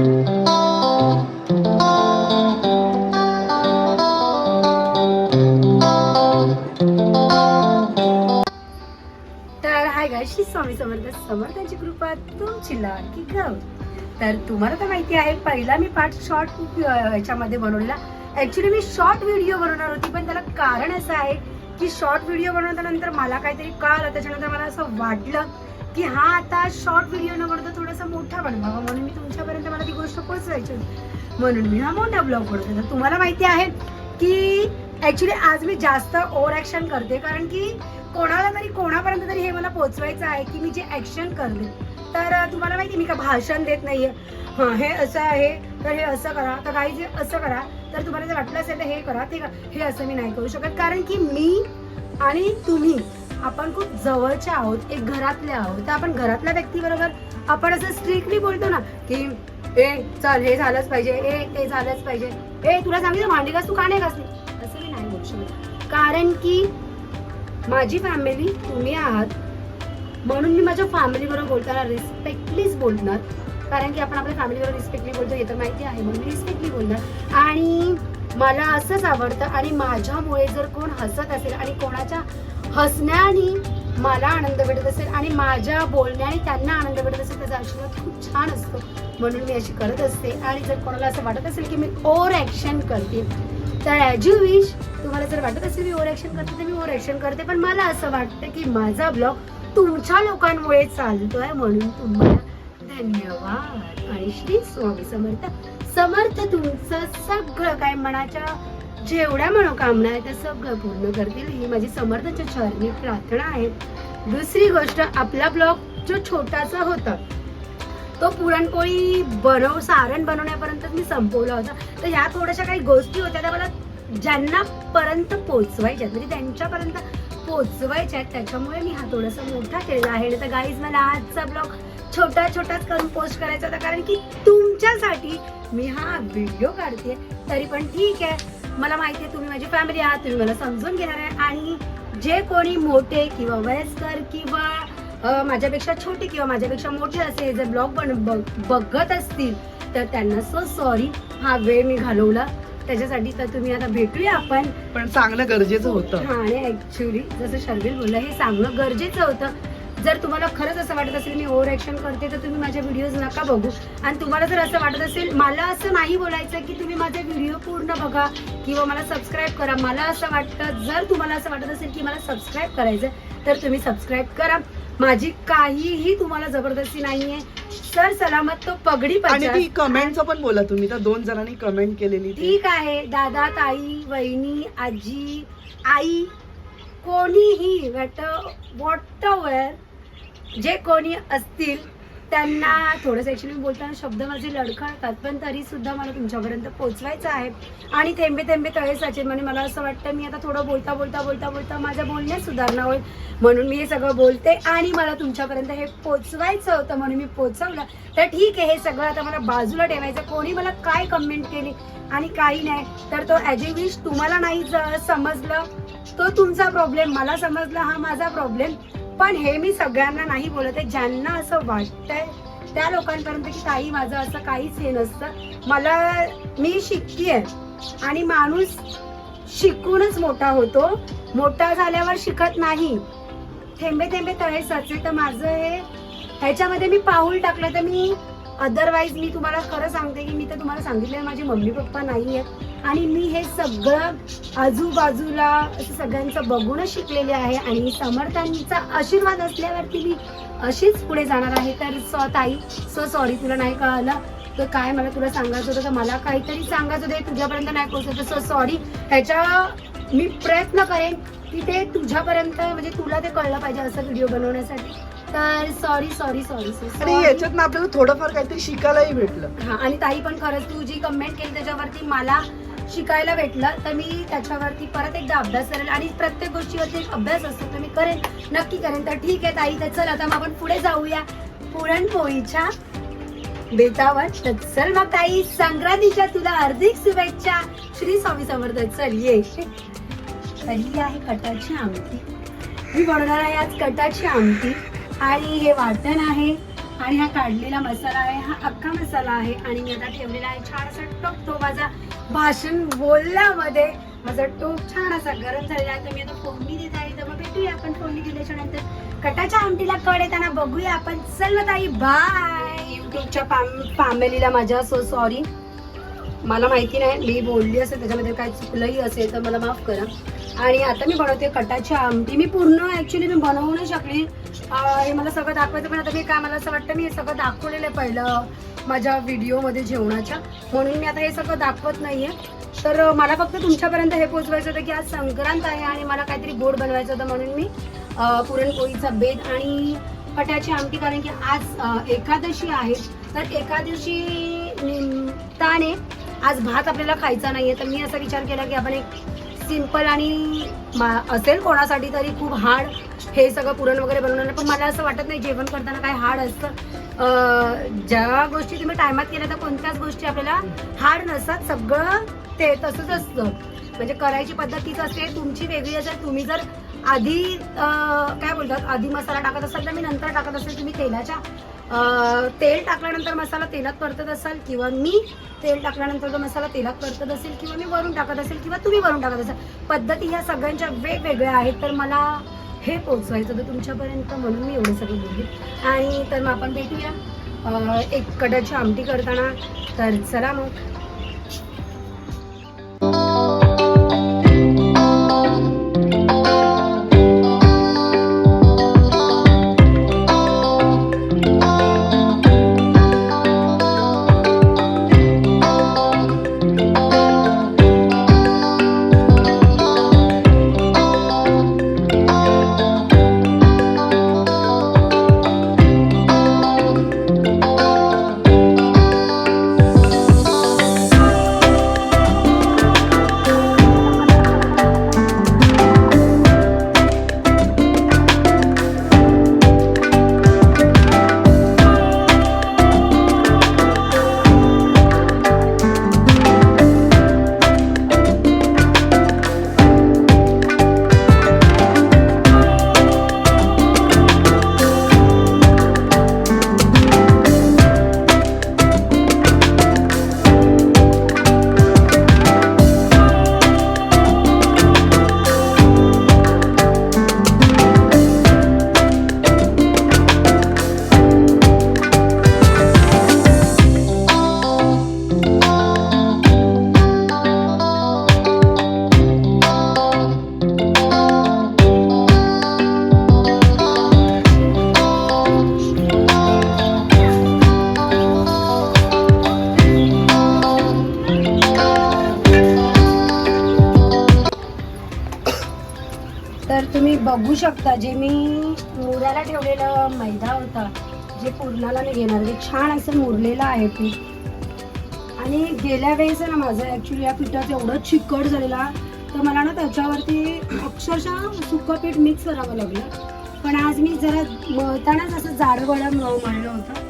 तर हाय गाय श्री स्वामी समर्थ समर्थांची कृपा तुमची लाडकी गाव तर तुम्हाला तर माहिती आहे पहिला मी पार्ट शॉर्ट याच्यामध्ये बनवलेला. ऍक्च्युली मी शॉर्ट व्हिडिओ बनवणार होती पण त्याला कारण असं आहे की शॉर्ट व्हिडिओ बनवल्यानंतर मला काहीतरी कळलं. त्याच्यानंतर मला असं वाटलं की हा आता शॉर्ट व्हिडिओ न बनवता थोडासा मोठा बनवावा म्हणून मी तुमच्यापर्यंत मला ती गोष्ट पोहोचवायची होती. म्हणून मी हा मोठा ब्लॉग बनवते तर तुम्हाला माहिती आहे की ऍक्च्युली आज मी जास्त ओव्हर ॲक्शन करते कारण की कोणाला तरी कोणापर्यंत तरी हे मला पोचवायचं आहे की मी जे ॲक्शन करते. तर तुम्हाला माहिती मी का भाषण देत नाहीये. हां हे असं आहे तर हे असं करा. तर काही जे असं करा तर तुम्हाला जर वाटलं असेल तर हे करा. ते का हे असं मी नाही करू शकत. कारण की मी आणि तुम्ही आपण खूप जवळचे आहोत एक घरातले आहोत तर आपण घरातल्या व्यक्तीबरोबर आपण असं स्ट्रिक्टली बोलतो ना की ए चल हे झालंच पाहिजे ए ते झालंच पाहिजे. ए तुला सांगितलं भांडी घास तू का नाही घासली? असं मी नाही बोलू शकत. कारण की माझी फॅमिली तुम्ही आहात म्हणून मी माझ्या फॅमिली बरोबर बोलताना रिस्पेक्टलीच बोलणार. कारण की आपण आपल्या फॅमिलीवर रिस्पेक्टली बोलतो हे तर माहिती आहे म्हणून मी रिस्पेक्टली बोलणार. आणि मला असंच आवडतं आणि माझ्यामुळे जर कोण हसत असेल आणि कोणाच्या हसण्याने मला आनंद भेटत असेल आणि माझ्या बोलण्याने त्यांना आनंद भेटत असेल त्याचा आशीर्वाद खूप छान असतो. म्हणून मी अशी करत असते. आणि जर कोणाला असं वाटत असेल की मी ओव्हर ॲक्शन करते तर ॲज यू विश तुम्हाला जर वाटत असेल मी ओव्हर ॲक्शन करते तर मी ओव्हर ॲक्शन करते. पण मला असं वाटतं की माझा ब्लॉग तुमच्या लोकांमुळे चालतोय म्हणून तुम्हाला धन्यवाद. आणि श्री स्वामी समर्थ. समर्थ तुमचं सगळं काय मनाच्या जेवढ्या मनोकामना आहेत त्या सगळं पूर्ण करतील. ही माझी समर्थाच्या चरणी प्रार्थना आहे. दुसरी गोष्ट आपला ब्लॉग जो छोटासा होता तो पुरणपोळी बनव सारण बनवण्यापर्यंत मी संपवला होता. तर ह्या थोड्याशा काही गोष्टी होत्या त्या मला ज्यांना पर्यंत पोचवायच्या म्हणजे त्यांच्यापर्यंत पोचवायच्या आहेत त्याच्यामुळे मी हा थोडासा मोठा केलेला आहे. तर गाईज मला आजचा ब्लॉग छोटा छोटाच करून पोस्ट करायचा होता कारण की तुमच्यासाठी मी हा व्हिडिओ काढते तरी पण ठीक आहे. मला माहिती आहे तुम्ही माझी फॅमिली आहात तुम्ही मला समजून घेणार आहे. आणि जे कोणी मोठे किंवा वयस्कर किंवा माझ्यापेक्षा छोटे किंवा माझ्यापेक्षा मोठे असे जर ब्लॉग बन बघ- बघत असतील तर त्यांना सो सॉरी हा वेळ मी घालवला. त्याच्यासाठी तर तुम्ही आता भेटूया आपण. पण चांगलं गरजेचं होतं. आणि ऍक्च्युली जसं शर्विल बोलला हे सांगणं गरजेचं होतं. जर तुम्हाला खरंच असं वाटत असेल मी ओव्हर ऍक्शन करते तर तुम्ही माझे व्हिडिओज नका बघू. आणि तुम्हाला जर असं वाटत असेल मला असं नाही बोलायचं की तुम्ही माझे व्हिडिओ पूर्ण बघा किंवा मला सबस्क्राईब करा. मला असं वाटतं जर तुम्हाला असं वाटत असेल की मला सबस्क्राईब करायचं तर तुम्ही सबस्क्राईब करा. माझी काहीही तुम्हाला जबरदस्ती नाहीये. सर सलामत तो पगडी आणि. ती कमेंटचं पण बोला तुम्ही. तर दोन जणांनी कमेंट केलेली ठीक आहे. दादा ताई वहिनी आजी आई कोणीही वॅट वॉट जे कोणी असतील त्यांना थोडंसं ऍक्च्युली बोलताना शब्द माझे लडखळतात पण तरी सुद्धा मला तुमच्यापर्यंत पोहोचवायचं आहे. आणि थेंबे थेंबे तळे साचे म्हणजे मला असं वाटतं मी आता थोडं बोलता बोलता बोलता बोलता माझ्या बोलण्यात सुधारणा होईल म्हणून मी हे सगळं बोलते आणि मला तुमच्यापर्यंत हे पोचवायचं होतं म्हणून मी पोचवलं तर ठीक आहे हे सगळं आता मला बाजूला ठेवायचं. कोणी मला काय कमेंट केली? आणि काही नाही. तर तो ॲज ए विश तुम्हाला नाही ज- समजलं तो तुमचा प्रॉब्लेम मला समजला हा माझा प्रॉब्लेम पण हे मी सगळ्यांना नाही बोलत आहे. ज्यांना असं वाटतंय त्या लोकांपर्यंत की काही माझं असं काहीच हे नसतं. मला मी शिकतीये. आणि माणूस शिकूनच मोठा होतो. मोठा झाल्यावर शिकत नाही. थेंबे थेंबे तळे साचे तर माझं हे ह्याच्यामध्ये मी पाऊल टाकलं तर मी अदरवाईज मी तुम्हाला खरं सांगते की मी तर तुम्हाला सांगितलं माझे मम्मी पप्पा नाही आहेत. आणि मी हे सगळं आजूबाजूला असं सगळ्यांचं बघूनच शिकलेले आहे. आणि समर्थांचा आशीर्वाद असल्यावरती मी अशीच पुढे जाणार आहे. तर सो ताई सो सॉरी तुला नाही कळालं? तर काय मला तुला सांगायचं होतं? तर मला काहीतरी सांगायचं होतं. तुझ्यापर्यंत नाही पोहोचत सो सॉरी ह्याच्या मी प्रयत्न करेन की ते तुझ्यापर्यंत म्हणजे तुला ते कळलं पाहिजे असं व्हिडिओ बनवण्यासाठी. तर सॉरी सॉरी सॉरी आणि याच्यात ना आपल्याला थोडंफार काहीतरी शिकायलाही भेटलं. हा आणि ताई पण खरंच तू जी कमेंट केली त्याच्यावरती मला शिकायला भेटलं तर मी त्याच्यावरती परत एकदा अभ्यास करेल. आणि प्रत्येक गोष्टीवरती एक अभ्यास असतो तर मी करेन नक्की करेन. तर ठीक आहे ताई तर चल आता मग आपण पुढे जाऊया. पुरणपोळीच्या बेतावर. तर चल मग ताई संक्रांतीच्या तुला हार्दिक शुभेच्छा. श्री स्वामी समर्थ चल ये. ही आहे कटाची आमटी. मी बनवणार आहे आज कटाची आमटी. आणि हे वाटण आहे. आणि हा काढलेला मसाला आहे. हा अख्खा मसाला आहे. आणि मी आता ठेवलेला आहे छान असा टोप तो माझा भाषण बोलल्यामध्ये माझा टोप छान असा गरम झालेला आहे. तर मी आता फोडणी देत आहे तर मग भेटूया आपण फोडणी दिल्याच्या नंतर. कटाच्या आमटीला कड येताना बघूया आपण. चल ताई बाय युट्यूबच्या फॅमिलीला माझ्या सो सॉरी मला माहिती नाही मी बोलली असेल त्याच्यामध्ये काय चुकलंही असेल तर मला माफ करा. आणि आता मी बनवते कटाची आमटी. मी पूर्ण ऍक्च्युली मी बनवू नाही शकली. हे मला सगळं दाखवायचं पण आता मी काय मला असं वाटतं मी हे सगळं दाखवलेलं आहे पहिलं माझ्या व्हिडिओमध्ये जेवणाच्या. म्हणून मी आता हे सगळं दाखवत नाहीये. तर मला फक्त तुमच्यापर्यंत हे पोचवायचं होतं की आज संक्रांत आहे आणि मला काहीतरी गोड बनवायचं होतं म्हणून मी पुरणपोळीचा बेद आणि कटाची आमटी. कारण की आज एकादशी आहे. तर एकादशी निमित्ताने आज भात आपल्याला खायचा नाहीये. तर मी असा विचार केला की आपण एक सिंपल आणि मा- असेल कोणासाठी तरी खूप हार्ड हे सगळं पुरण वगैरे बनवणार पण मला असं वाटत नाही जेवण करताना काय हार्ड असतं. ज्या गोष्टी तुम्ही टायमात केल्या तर कोणत्याच गोष्टी आपल्याला हार्ड नसतात. सगळं ते तसंच असतं. म्हणजे करायची पद्धत तीच असते. तुमची वेगळी असेल तुम्ही जर आधी काय बोलतात? आधी मसाला टाकत असाल तर मी नंतर टाकत असेल. तुम्ही तेलाच्या तेल टाकल्यानंतर मसाला तेलात परतत असाल किंवा मी तेल टाकल्यानंतर तो मसाला तेलात परतत असेल किंवा मी वरून टाकत असेल किंवा तुम्ही वरून टाकत असाल पद्धती ह्या सगळ्यांच्या वेगवेगळ्या आहेत. तर मला हे पोचवायचं होतं तुमच्यापर्यंत म्हणून मी एवढं सगळं बोलली. आणि तर मग आपण भेटूया. एक कडाची आमटी करताना. तर चला मग. तर तुम्ही बघू शकता जे मी मुराला ठेवलेलं मैदा होता जे पूर्णाला मी घेणार ते छान असं मुरलेलं आहे पीठ. आणि गेल्या वेळेस ना माझं ॲक्च्युली या पिठात एवढं चिकट झालेला तर मला ना त्याच्यावरती अक्षरशः सुकं पीठ मिक्स करावं लागलं. पण आज मी जरा मळतानाच असं जाडगोळा मळलं होतं.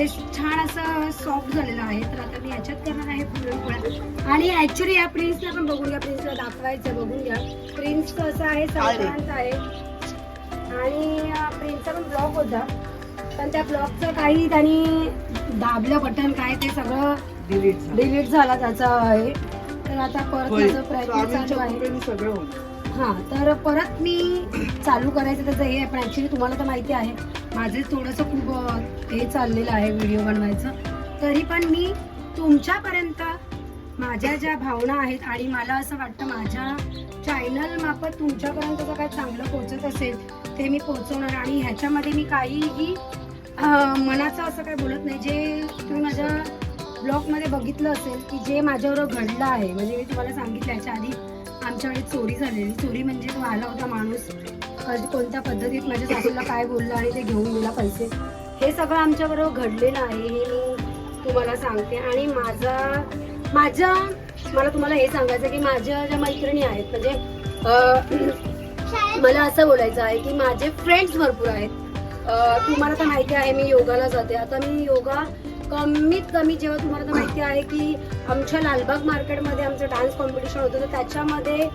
ते छान असं सॉफ्ट झालेलं आहे. तर आता मी याच्यात करणार आहे पुरणपोळ्या आणि ऍक्च्युली या प्रिन्सला पण बघून घ्या. प्रिन्सला दाखवायचं बघून घ्या. प्रिन्स कसं आहे संक्रांत आहे. आणि प्रिन्सचा पण ब्लॉग होता. पण त्या ब्लॉगचं काही त्यांनी दाबलं बटन काय ते सगळं डिलीट झालं. डिलीट झाला त्याचा आहे. तर आता परत. माझा प्रयत्न चालू आहे. सगळं हा तर परत मी चालू करायचं त्याचं हे पण ऍक्च्युली तुम्हाला तर माहिती आहे. माझे थोडंसं खूप हे चाललेलं आहे व्हिडिओ बनवायचं. तरी पण मी तुमच्यापर्यंत माझ्या ज्या भावना आहेत आणि मला असं वाटतं माझ्या चॅनल मार्फत तुमच्यापर्यंत जर काय चांगलं पोचत असेल ते मी पोचवणार आणि ह्याच्यामध्ये मी काहीही मनाचं असं काय बोलत नाही. जे तुम्ही माझ्या ब्लॉगमध्ये बघितलं असेल की जे माझ्याबरोबर घडलं आहे म्हणजे मी तुम्हाला सांगितलं याच्या आधी आमच्याकडे चोरी झालेली. चोरी म्हणजे तो आला होता माणूस. कोणत्या पद्धतीत माझ्या सासूला काय बोललं आणि ते घेऊन गेला पैसे? हे सगळं आमच्याबरोबर घडलेलं आहे हे मी तुम्हाला सांगते. आणि माझा माझ्या मला तुम्हाला हे सांगायचं की माझ्या ज्या मैत्रिणी आहेत म्हणजे मला असं बोलायचं आहे की माझे फ्रेंड्स भरपूर आहेत. तुम्हाला तर माहिती आहे मी योगाला जाते. आता मी योगा कमीत कमी जेव्हा तुम्हाला तर माहिती आहे की आमच्या लालबाग मार्केटमध्ये आमचं डान्स कॉम्पिटिशन होतं तर त्याच्यामध्ये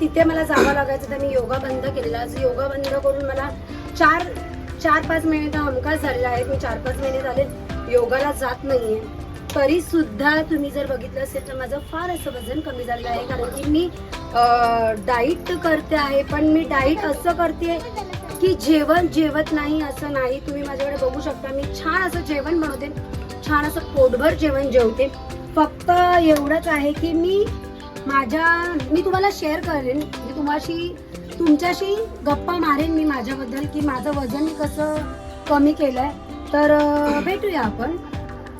तिथे मला जावं लागायचं तर मी योगा बंद केलेला. योगा बंद करून मला चार चार पाच महिने तर हमखास झालेले आहेत. मी चार पाच महिने झाले योगाला जात नाहीये. तरी सुद्धा तुम्ही जर बघितलं असेल तर माझं फार असं वजन कमी झालेलं आहे. कारण की मी डाईट करते आहे पण मी डाईट असं करते की जेवण जेवत नाही असं नाही. तुम्ही माझ्याकडे बघू शकता. मी छान असं जेवण बनवते. छान असं पोटभर जेवण जेवते. फक्त एवढंच आहे की मी माझ्या मी तुम्हाला शेअर करेन मी तुम्हाशी तुमच्याशी गप्पा मारेन मी माझ्याबद्दल की माझं वजन मी कसं कमी केलंय. तर अं, भेटूया आपण.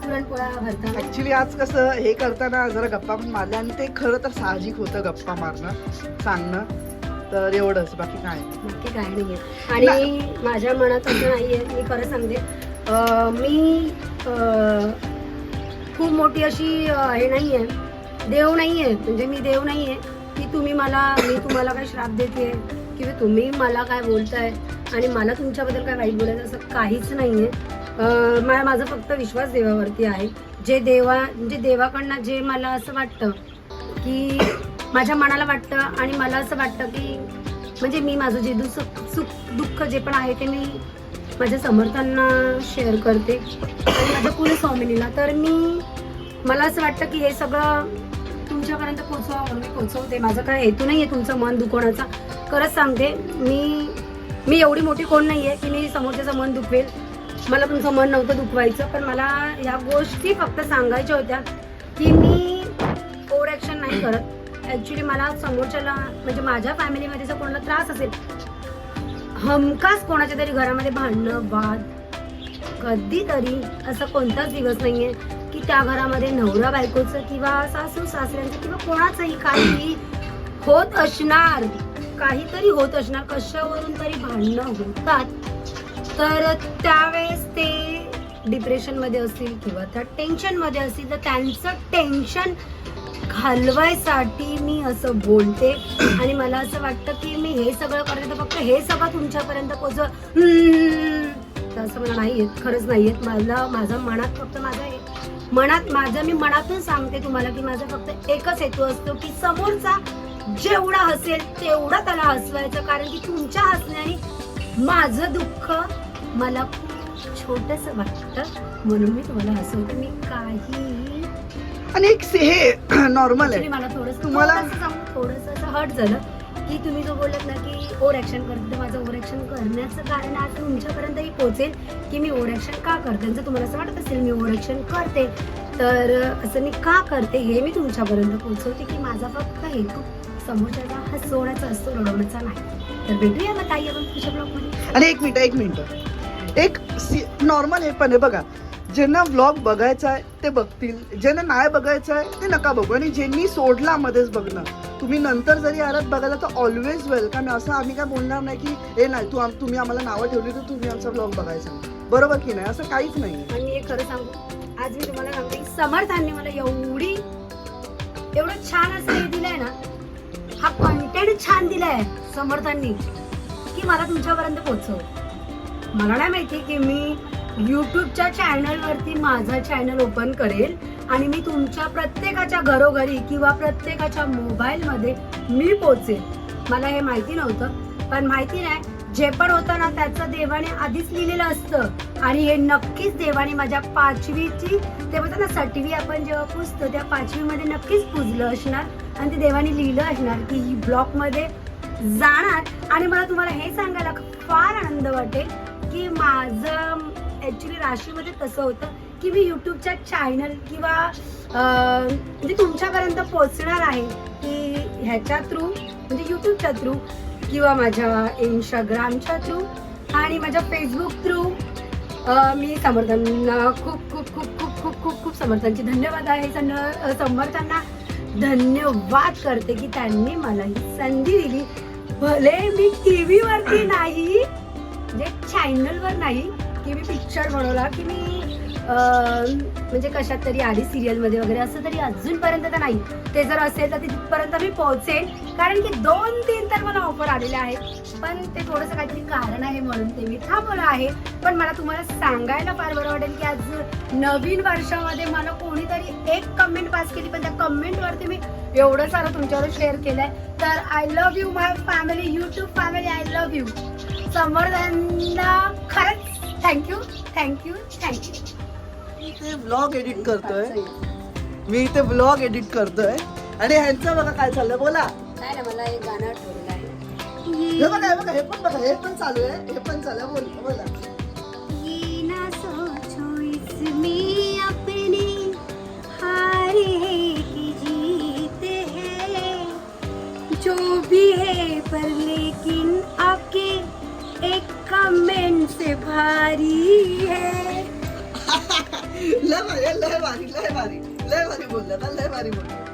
भरताना. ऍक्च्युली आज कसं हे करताना जरा गप्पा पण मारल्या आणि ते खरं तर साहजिक होतं गप्पा मारणं सांगणं. तर एवढंच बाकी काय? नक्की काय नाहीये. आणि माझ्या मनात असं नाहीये मी खरं सांगते. मी खूप मोठी अशी हे नाही आहे देव नाही आहे म्हणजे मी देव नाही आहे की तुम्ही मला मी तुम्हाला काय श्राप देते किंवा तुम्ही मला काय बोलताय? आणि मला तुमच्याबद्दल काय वाईट बोलायचं असं काहीच नाही आहे मा- माझा फक्त विश्वास देवावरती आहे. जे देवा म्हणजे देवाकडनं जे मला असं वाटतं की माझ्या मनाला वाटतं आणि मला असं वाटतं की म्हणजे मी माझं जे दुःख सुख दुःख जे पण आहे ते मी माझ्या समर्थांना शेअर करते. आणि माझ्या कुलस्वामिनीला तर मी मला असं वाटतं की हे सगळं तुमच्यापर्यंत पोचवा म्हणून मी पोचवते माझं काय हेतू नाही आहे तुमचं मन दुखवण्याचा. खरंच सांगते मी मी एवढी मोठी कोण नाही आहे की मी समोरच्याचं मन दुखवेल मला तुमचं मन नव्हतं दुखवायचं पण मला ह्या गोष्टी फक्त सांगायच्या होत्या की मी ओव्हर ॲक्शन नाही करत. ॲक्च्युली मला समोरच्याला म्हणजे माझ्या फॅमिलीमध्ये जर कोणाला त्रास असेल हमखास कोणाच्या तरी घरामध्ये भांडणं वाद कधीतरी असा कोणताच दिवस नाहीये की त्या घरामध्ये नवरा बायकोचं किंवा सासू सासऱ्यांचं किंवा कोणाचंही काही होत असणार काहीतरी होत असणार कशावरून तरी भांडणं होतात तर त्यावेळेस ते डिप्रेशनमध्ये असतील किंवा त्या टेन्शनमध्ये असतील तर त्यांचं टेन्शन घालवायसाठी मी असं बोलते. आणि मला असं वाटतं की मी हे सगळं करते तर फक्त हे सगळं तुमच्यापर्यंत पोचव तर असं मला नाही येत खरंच नाही येत. मला माझं मनात फक्त माझं हे- मनात माझं मी मनातून सांगते तुम्हाला की माझा फक्त एकच हेतू असतो की समोरचा जेवढा हसेल तेवढा त्याला हसवायचं. कारण की तुमच्या हसण्याने माझं दुःख मला खूप छोटस वाटतं. म्हणून मी तुम्हाला हसवते. मी काही आणि एक से- हे नॉर्मल Actually आहे मला थोडस तुम्हाला- थोडस असं हट झालं. की तुम्ही जो बोलत ना की ओव्हर ऍक्शन करते तर माझं ओव्हर ऍक्शन करण्याचं कारण आज तुमच्यापर्यंतही पोहोचेल की मी ओव्हर ऍक्शन का करते? जर तुम्हाला असं वाटत असेल मी ओव्हर ऍक्शन करते तर असं मी का करते हे मी तुमच्यापर्यंत पोहोचवते की माझा फक्त हेतू समोरच्याला हसवण्याचा असतो रडवण्याचा नाही. तर भेटूया मग ताई आपण तुझ्या ब्लॉगमध्ये आणि एक मिनिट एक मिनिट. एक नॉर्मल हे पण आहे बघा. ज्यांना व्लॉग बघायचा आहे ते बघतील. ज्यांना नाही बघायचं आहे ते नका बघू. आणि ज्यांनी सोडला मध्येच बघणं. तुम्ही नंतर जरी आलात बघायला तर ऑलवेज वेलकम असं आम्ही काय बोलणार नाही की हे नाही तू तुम्ही आम्हाला नावं ठेवली तर तुम्ही आमचा व्लॉग बघायचा. बरोबर की नाही? असं काहीच नाही. आणि मी एक खरं सांगू आज मी तुम्हाला सांगते समर्थांनी मला एवढी एवढं छान असं हे दिलंय ना हा कंटेंट छान दिलाय समर्थांनी की मला तुमच्यापर्यंत पोहोचव मला नाही माहिती की मी युट्यूबच्या चॅनलवरती माझा चॅनल ओपन करेल आणि मी तुमच्या प्रत्येकाच्या घरोघरी किंवा प्रत्येकाच्या मोबाईलमध्ये मी पोचेल मला हे माहिती नव्हतं पण माहिती नाही जे पण होतं ना त्याचं देवाने आधीच लिहिलेलं असतं. आणि हे नक्कीच देवाने माझ्या पाचवीची ते बोलतात ना सटवी आपण जेव्हा पुजतो त्या पाचवीमध्ये नक्कीच पुजलं असणार आणि ते देवाने लिहिलं असणार की ही ब्लॉकमध्ये जाणार. आणि मला तुम्हाला हे सांगायला फार आनंद वाटेल की माझं ऍक्च्युली राशीमध्ये कसं होतं की मी युट्यूबच्या चॅनल किंवा म्हणजे तुमच्यापर्यंत पोचणार आहे की ह्याच्या थ्रू म्हणजे युट्यूबच्या थ्रू किंवा माझ्या इंस्टाग्रामच्या थ्रू आणि माझ्या फेसबुक थ्रू मी समर्थांना खूप खूप खूप खूप खूप खूप खूप समर्थांची धन्यवाद आहे. सं- समर्थांना धन्यवाद करते की त्यांनी मला ही संधी दिली. भले मी टी व्हीवरती नाही म्हणजे चॅनलवर नाही की मी पिक्चर बनवला की मी म्हणजे कशात तरी आधी सिरियलमध्ये वगैरे असं तरी अजूनपर्यंत तर नाही. ते जर असेल तर तिथपर्यंत मी पोहोचेन. कारण की दोन तीन तर मला ऑफर आलेले आहेत. पण ते थोडंसं काहीतरी कारण आहे म्हणून ते मी थांबवलं आहे. पण मला तुम्हाला सांगायला फार बरं वाटेल की आज नवीन वर्षामध्ये मला कोणीतरी एक कमेंट पास केली पण त्या कमेंटवरती मी एवढं सारं तुमच्यावर शेअर केलं आहे तर I love you my family YouTube family I love you समर्थांना खरंच थँक्यू थँक्यू थँक्यू मी ते ब्लॉग एडिट करतोय. मी इथे ब्लॉग एडिट करतोय. आणि ह्यांचं बघा काय चाललंय बोला. नाही ना मला एक गाणं आठवलेलं आहे. हे बघा हे बघा हे पण बघा हे पण चालू आहे हे पण चालू आहे बोल बोला. ये ना सोचो इसमें अपनी हार है कि जीत है। जो भी है पर लेकिन आपके एक कमेंट से भारी है लय भारी लय भारी लय भारी लय भारी बोललं ना लय भारी बोललं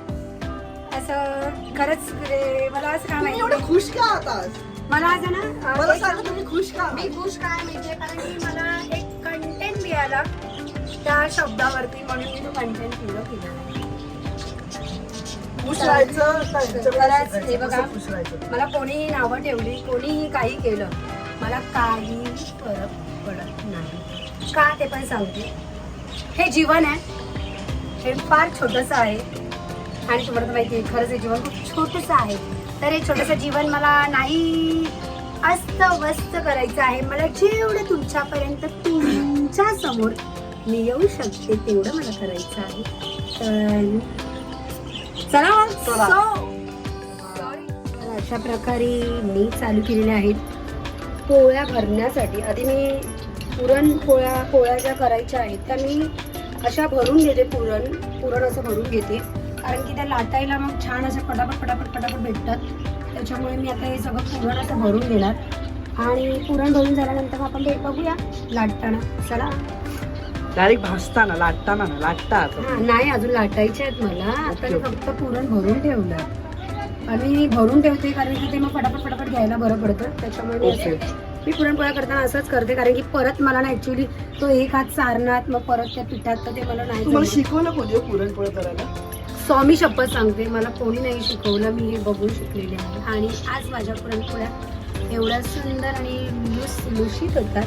असं खरंच रे, मला असं काय तुम्ही माहिती एवढं खुश का आज मला असं ना अं, मला एक- सांगा तुम्ही खुश का मी? खुश काय माहितीये कारण की मला एक कंटेंट मिळाला त्या शब्दावरती म्हणून मी तो कंटेंट केलं केलं खुश राहायचं का यांच्याकडे खरंच, शिकायचं? हे बघा. कसं खुश राहायचं मला कोणीही नावं ठेवली कोणीही काही केलं मला काही फरक पडत नाही. का ते पण सांगते. हे जीवन आहे. हे फार छोटंसं आहे. आणि तुम्हाला तर माहिती आहे खरंच हे जीवन खूप छोटंसं आहे. तर हे छोटंसं जीवन मला नाही अस्त वस्त करायचं आहे. मला जेवढं तुमच्यापर्यंत तुमच्यासमोर मी येऊ शकते तेवढं मला करायचं आहे. तर चला अशा प्रकारे मी चालू केलेले आहेत. पोळ्या भरण्यासाठी. आधी मी पुरणपोळ्या पोळ्या ज्या करायच्या आहेत त्या मी अशा भरून घेते पुरण. पुरण असं भरून घेते. कारण की त्या लाटायला मग छान अशा पटापट पटापट पटापट भेटतात. त्याच्यामुळे मी आता हे सगळं पुरण असं भरून घेणार. आणि पुरण भरून झाल्यानंतर मग आपण ते बघूया लाटताना. चला. डायरेक्ट भासताना लाटताना ना लाटतात हा नाही अजून लाटायचे आहेत मला. आता. फक्त पुरण भरून ठेवलं आणि भरून ठेवते कारण की ते मग पटापट पटापट घ्यायला बरं पडतं. त्याच्यामुळे मी. असं- मी पुरणपोळ्या करताना असंच करते कारण की परत मला ना ऍक्च्युली तो एक हात सारणात मग परत त्या पिठात तर ते मला नाही तुम्हाला जमत. शिकवलं कोणी हो पुरणपोळ्या करायला? स्वामी शपथ सांगते मला कोणी नाही शिकवलं मी हे बघून शिकलेले आहे. आणि आज माझ्या पुरणपोळ्या एवढ्या सुंदर आणि लुसलुशीत होतात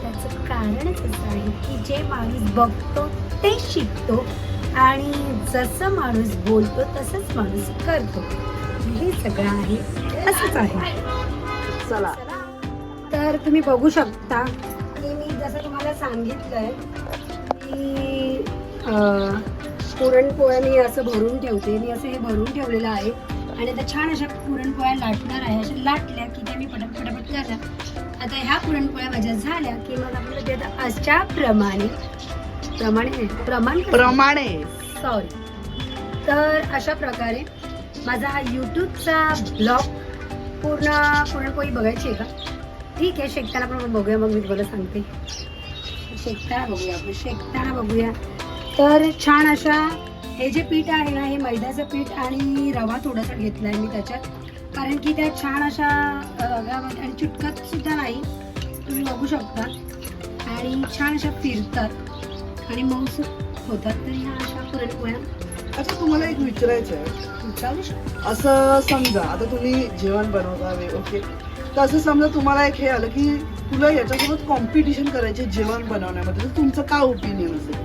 त्याचं कारणच असं आहे की जे माणूस बघतो ते शिकतो. आणि जसं माणूस बोलतो तसंच माणूस करतो. हे सगळं आहे असंच आहे. चला. तर तुम्ही बघू शकता की मी जसं तुम्हाला सांगितलंय की अं, पुरणपोळ्या मी असं भरून ठेवते. मी असं हे भरून ठेवलेलं आहे. आणि आता छान अशा पुरणपोळ्या लाटणार आहे. अशा लाटल्या की त्या मी पटापट पटापट झाल्या आता ह्या पुरणपोळ्या माझ्या झाल्या की मग आपल्याला ते आता अशा प्रमाणे. प्रमाणे प्रमाण? प्रमाणे. सॉरी तर अशा प्रकारे माझा हा यूट्यूबचा ब्लॉग पूर्ण पुरणपोळी बघायची आहे का? ठीक आहे शेकताना पण बघूया मग मी तुम्हाला सांगते. शेकताना बघूया आपण शेकताना बघूया. तर छान अशा हे जे पीठ आहे ना हे मैद्याचं पीठ आणि रवा थोडासा घेतला आहे मी त्याच्यात. कारण की त्या छान अशा रव्यामध्ये आणि चिटकत सुद्धा नाही. तुम्ही बघू शकता. आणि छान अशा फिरतात आणि मऊसूत होतात. तर ह्या अशा पुरणपोळ्या. अच्छा तुम्हाला एक विचारायचं आहे असं समजा आता तुम्ही जेवण बनवता वे ओके. तर असं समजा तुम्हाला एक हे आलं की तुला याच्यासोबत कॉम्पिटिशन करायचे जेवण बनवण्यामध्ये. तर तुमचं काय ओपिनियन असेल?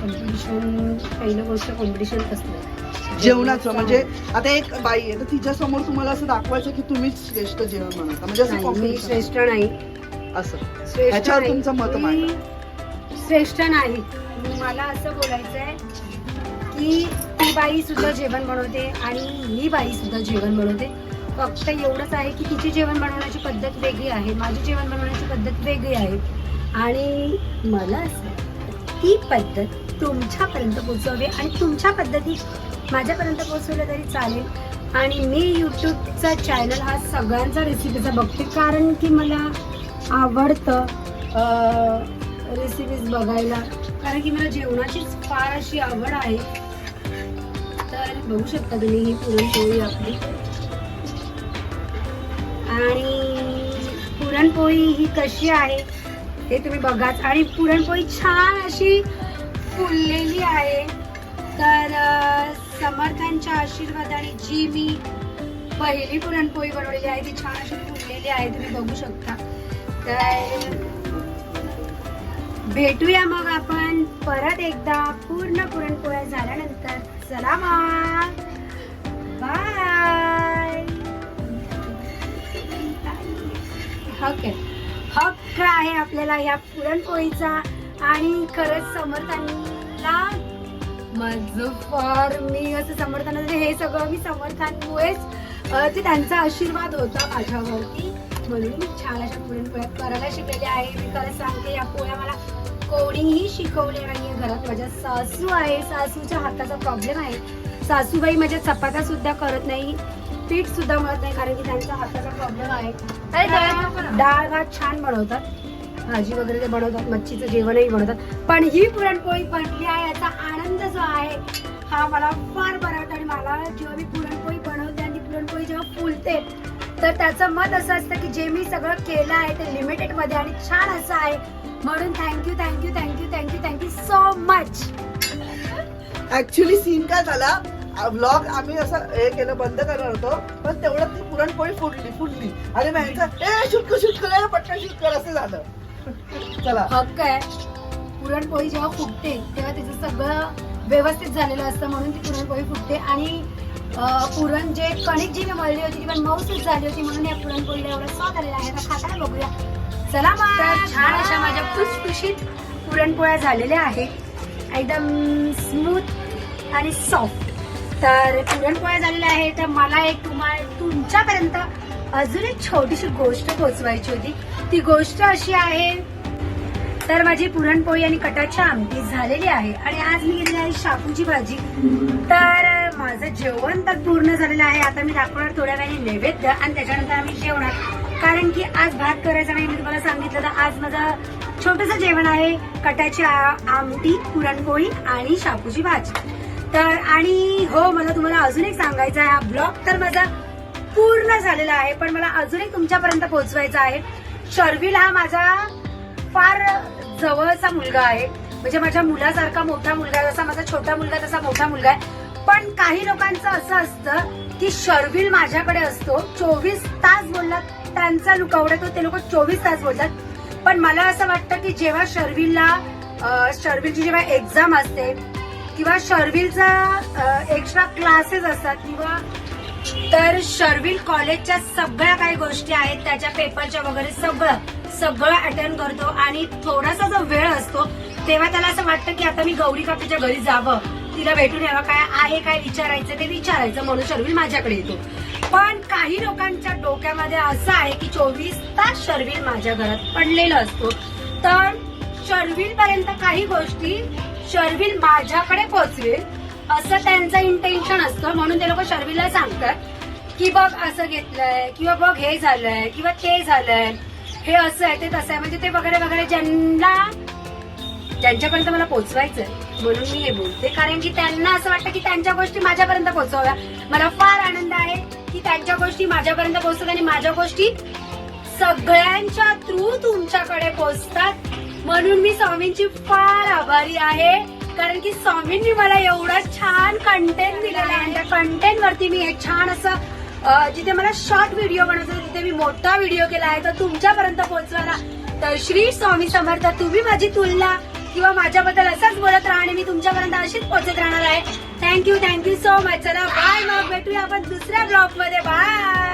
कॉम्पिटिशन पहिलं गोष्ट कॉम्पिटिशन कसलं जेवणाचं म्हणजे आता एक बाई आहे तर तिच्या समोर तुम्हाला असं दाखवायचं की तुम्हीच श्रेष्ठ जेवण बनवता. म्हणजे असं नाही, मी कॉम्पिटिशन श्रेष्ठ नाही. असं. श्रेष्ठ ह्याच्यावर नाही. तुमचं मत मी मांडा. श्रेष्ठ नाही. मला असं बोलायचं आहे की ती बाई सुद्धा जेवण बनवते आणि ही बाई सुद्धा जेवण बनवते. फक्त एवढंच आहे की तिची जेवण बनवण्याची पद्धत वेगळी आहे माझी जेवण बनवण्याची पद्धत वेगळी आहे. आणि मला ती पद्धत तुमच्यापर्यंत पोचवावी आणि तुमच्या पद्धती माझ्यापर्यंत पोचवलं तरी चालेल. आणि मी यूट्यूबचा चॅनल हा सगळ्यांचा रेसिपीचा बघते कारण की मला आवडतं रेसिपीज बघायला. कारण की मला जेवणाचीच फार अशी आवड आहे. तर बघू शकता तुम्ही ही पुरणपोळी आपली. आणि पुरणपोळी ही कशी आहे ते तुम्ही बघाच. आणि पुरणपोळी छान अशी फुललेली आहे. तर समर्थांच्या आशीर्वादाने जी मी पहिली पुरणपोळी बनवलेली आहे ती छान अशी फुललेली आहे तुम्ही बघू शकता. तर भेटूया मग आपण परत एकदा पूर्ण पुरणपोळ्या झाल्यानंतर. चला मग. बाय आहे हक्क आहे आपल्याला या पुरणपोळीचा आणि खरंच समर्थांना माझं फार मी असं समर्थांना हे सगळं मी समर्थांमुळेच ते त्यांचा आशीर्वाद होता माझ्यावरती. म्हणून मी छान अशा पुरणपोळ्या करायला शिकलेल्या आहे. मी खरंच सांगते या पोळ्या मला कोणीही शिकवले नाहीये घरात माझ्या सासू आहे. सासूच्या हाताचा प्रॉब्लेम आहे. सासूबाई माझ्या चपात्या सुद्धा करत नाही. पीठ सुद्धा मिळत नाही कारण की त्यांच्या हाताचा प्रॉब्लेम आहे. डाळ भात छान बनवतात. भाजी वगैरे ते बनवतात. मच्छीचं जेवणही बनवतात. पण ही पुरणपोळी बनली आहे. याचा आनंद जो आहे हा मला फार बरा वाटतो आणि मला जेव्हा मी पुरणपोळी बनवते आणि पुरणपोळी जेव्हा फुलते तर त्याचं मत असं असतं की जे मी सगळं केलं आहे ते लिमिटेडमध्ये आणि छान असं आहे. म्हणून thank you thank you thank you thank you thank you so much actually scene काय झाला? ब्लॉग आम्ही असं हे केलं बंद करणार होतो पण तेवढं ती पुरणपोळी फुटली फुटली आणि म्हणायचं ए शूट कर पटकन शूट कर असं झालं. चला. हक्क आहे. पुरणपोळी जेव्हा फुटते तेव्हा त्याचं सगळं व्यवस्थित झालेलं असतं म्हणून ती पुरणपोळी फुटते. आणि पुरण जे कणिक जी मी मळली होती ती पण मऊसूत झाली होती म्हणून या पुरणपोळीला एवढं स्वाद आलेला आहे. आता खाताना बघूया. चला मग. छान अशा माझ्या खुसखुशीत पुरणपोळ्या झालेल्या आहेत. एकदम स्मूथ आणि सॉफ्ट तर पुरणपोळ्या झालेल्या आहे तर मला एक तुम्हाला तुमच्यापर्यंत अजून एक छोटीशी गोष्ट पोचवायची होती. ती गोष्ट अशी आहे तर माझी पुरणपोळी आणि कटाची आमटी झालेली आहे. आणि आज मी घेतली आहे शापूची भाजी. तर माझं जेवण तर पूर्ण झालेलं आहे. आता मी दाखवणार थोड्या वेळाने नैवेद्य आणि त्याच्यानंतर आम्ही जेवणार. कारण की आज भात करायचा नाही मी तुम्हाला सांगितलं तर आज माझं छोटंसं जेवण आहे. कटाची आमटी पुरणपोळी आणि शापूची भाजी. तर आणि हो मला तुम्हाला अजून एक सांगायचं आहे. हा ब्लॉग तर माझा पूर्ण झालेला आहे पण मला अजून एक तुमच्यापर्यंत पोहोचवायचा आहे. शर्विल हा माझा फार जवळचा मुलगा आहे. म्हणजे माझ्या मुलासारखा मोठा मुलगा आहे. जसा माझा छोटा मुलगा तसा मोठा मुलगा आहे. पण काही लोकांचं असं असतं की शर्विल माझ्याकडे असतो चोवीस तास बोललात त्यांचा लुक आवडतो ते लोक चोवीस तास बोलतात. पण मला असं वाटतं की जेव्हा शर्विलला शर्विलची जेव्हा एक्झाम असते किंवा शर्विलचा एक्स्ट्रा क्लासेस असतात किंवा तर शर्विल कॉलेजच्या सगळ्या काही गोष्टी आहेत त्याच्या पेपरच्या वगैरे सगळं सगळं अटेंड करतो आणि थोडासा जो वेळ असतो तेव्हा त्याला असं वाटतं की आता मी गौरी काकीच्या घरी जावं. तिला भेटून यावं. काय आहे काय विचारायचं ते विचारायचं म्हणून शर्विल माझ्याकडे येतो. पण काही लोकांच्या डोक्यामध्ये असं आहे की चोवीस तास शर्विल माझ्या घरात पडलेला असतो. तर शर्विल पर्यंत काही गोष्टी शर्विल माझ्याकडे पोहोचवेल असं त्यांचं इंटेन्शन असतं. म्हणून ते लोक शर्विलला सांगतात की बघ असं घेतलंय किंवा बघ हे झालंय किंवा ते झालंय. हे असं आहे ते तसं आहे. म्हणजे ते वगैरे वगैरे ज्यांना ज्यांच्यापर्यंत मला पोचवायचंय म्हणून मी हे बोलते. कारण की त्यांना असं वाटतं की त्यांच्या गोष्टी माझ्यापर्यंत पोहोचवाव्या. मला फार आनंद आहे की त्यांच्या गोष्टी माझ्यापर्यंत पोहोचतात आणि माझ्या गोष्टी सगळ्यांच्या थ्रू तुमच्याकडे पोहोचतात. म्हणून मी स्वामींची फार आभारी आहे. कारण की स्वामींनी मला एवढा छान कंटेंट दिलेला आहे. आणि त्या कंटेंट वरती मी एक छान असं जिथे मला शॉर्ट व्हिडिओ बनवतो तिथे मी मोठा व्हिडिओ केला आहे. तर तुमच्यापर्यंत पोहोचवायला तर श्री स्वामी समर्थ तुम्ही माझी तुलना किंवा माझ्याबद्दल असंच बोलत राहा आणि मी तुमच्यापर्यंत अशीच पोहोचत राहणार आहे. Thank you thank you so much चला बाय मग. भेटूया आपण दुसऱ्या ब्लॉगमध्ये. बाय